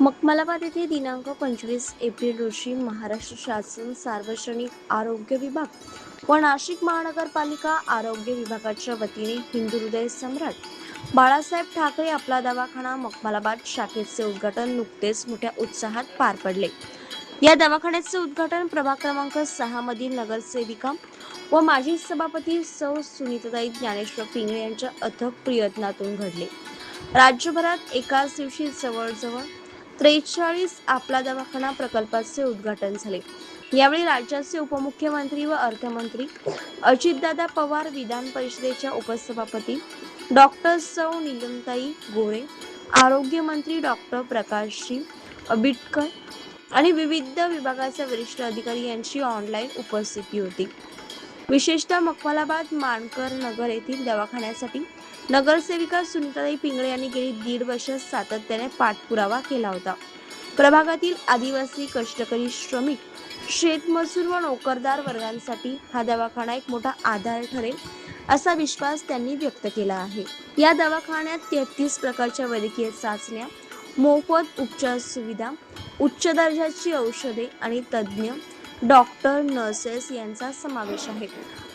मकमालाबाद येथे दिनांक पंचवीस एप्रिल रोजी महाराष्ट्र शासन सार्वजनिक आरोग्य विभाग व नाशिक महानगरपालिका आरोग्य विभागाच्या वतीने हिंदू हृदय सम्राट बाळासाहेब ठाकरे आपला दवाखाना मकमालाबाद शाखेचे उद्घाटन नुकतेच मोठ्या उत्साहात पार पडले. या दवाखान्याचे उद्घाटन प्रभाग क्रमांक सहा मधील नगरसेविका व माजी सभापती सौ सुनीताताई ज्ञानेश्वर पिंगळे यांच्या अथक प्रयत्नातून घडले. राज्यभरात एकाच दिवशी जवळजवळ त्रेचाळीस आपला दवाखाना प्रकल्पाचे उद्घाटन झाले. यावेळी राज्याचे उपमुख्यमंत्री व अर्थमंत्री अजितदादा पवार विधान परिषदेच्या उपसभापती डॉक्टर सौ निलमताई गोरे आरोग्यमंत्री डॉक्टर प्रकाशजी अबिटकर आणि विविध विभागाचे वरिष्ठ अधिकारी यांची ऑनलाईन उपस्थिती होती. विशेषतः मकमलाबाद मानकर नगर येथील दवाखान्यासाठी नगरसेविका सुनीताई पिंगळे यांनी गेली दीड वर्ष सातत्याने पाठपुरावा केला होता. प्रभागातील आदिवासी कष्टकरी श्रमिक शेतमजूर व नोकरदार वर्गांसाठी हा दवाखाना एक मोठा आधार ठरेल असा विश्वास त्यांनी व्यक्त केला आहे. या दवाखान्यात तेहतीस प्रकारच्या वैद्यकीय चाचण्या मोफत उपचार सुविधा उच्च दर्जाची औषधे आणि तज्ज्ञ डॉक्टर नर्सेस यांचा समावेश आहे.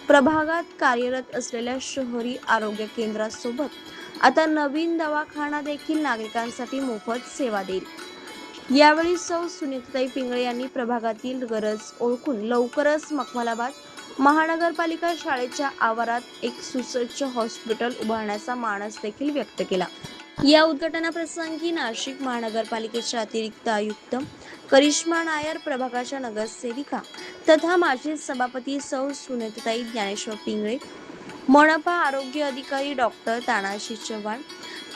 प्रभागात कार्यरत असलेल्या शहरी आरोग्य केंद्रासोबत आता नवीन दवाखाना देखील नागरिकांसाठी मोफत सेवा देईल. यावेळी सौ सुनीताई पिंगळे यांनी प्रभागातील गरज ओळखून लवकरच मखमलाबाद महानगरपालिका शाळेच्या आवारात एक सुसज्ज हॉस्पिटल उभारण्याचा मानस देखील व्यक्त केला. या उद्घाटनाप्रसंगी नाशिक महानगरपालिकेचे अतिरिक्त आयुक्त करिश्मा नायर प्रभागाच्या नगरसेविका तथा माजी सभापती सौ सुनेताई ज्ञानेश्वर पिंगळे मनपा आरोग्य अधिकारी डॉक्टर तानाशी चव्हाण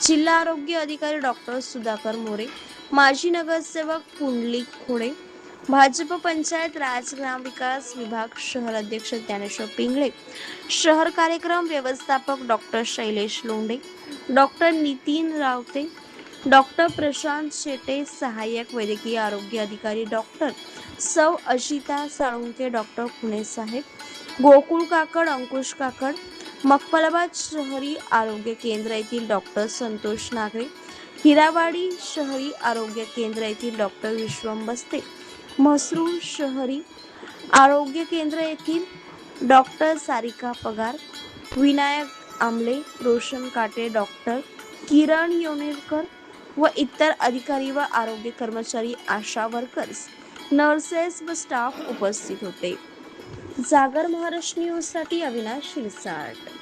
जिल्हा आरोग्य अधिकारी डॉक्टर सुधाकर मोरे माजी नगरसेवक पुंडलिक खोडे भाजप पंचायत राज ग्रामविकास विभाग शहर अध्यक्ष ज्ञानेश्वर पिंगळे शहर कार्यक्रम व्यवस्थापक doctor Shailesh Londhe doctor Nitin Rawate doctor Prashant Shete सहाय्यक वैद्यकीय आरोग्य अधिकारी डॉक्टर सौ अजिता साळुंके डॉक्टर खुणे साहेब गोकुळ काकड अंकुश काकड मक्मलाबाद शहरी आरोग्य केंद्र येथील डॉक्टर संतोष नागरे हिरावाडी शहरी आरोग्य केंद्र येथील डॉक्टर विश्वम बस्ते म्हसरूळ शहरी आरोग्य केंद्र येथील डॉक्टर सारिका पगार विनायक आमले रोशन काटे डॉक्टर किरण योनेरकर व इतर अधिकारी व आरोग्य कर्मचारी आशा वर्कर्स नर्सेस व स्टाफ उपस्थित होते. जागर महाराष्ट्र न्यूजसाठी अविनाश शिरसाट.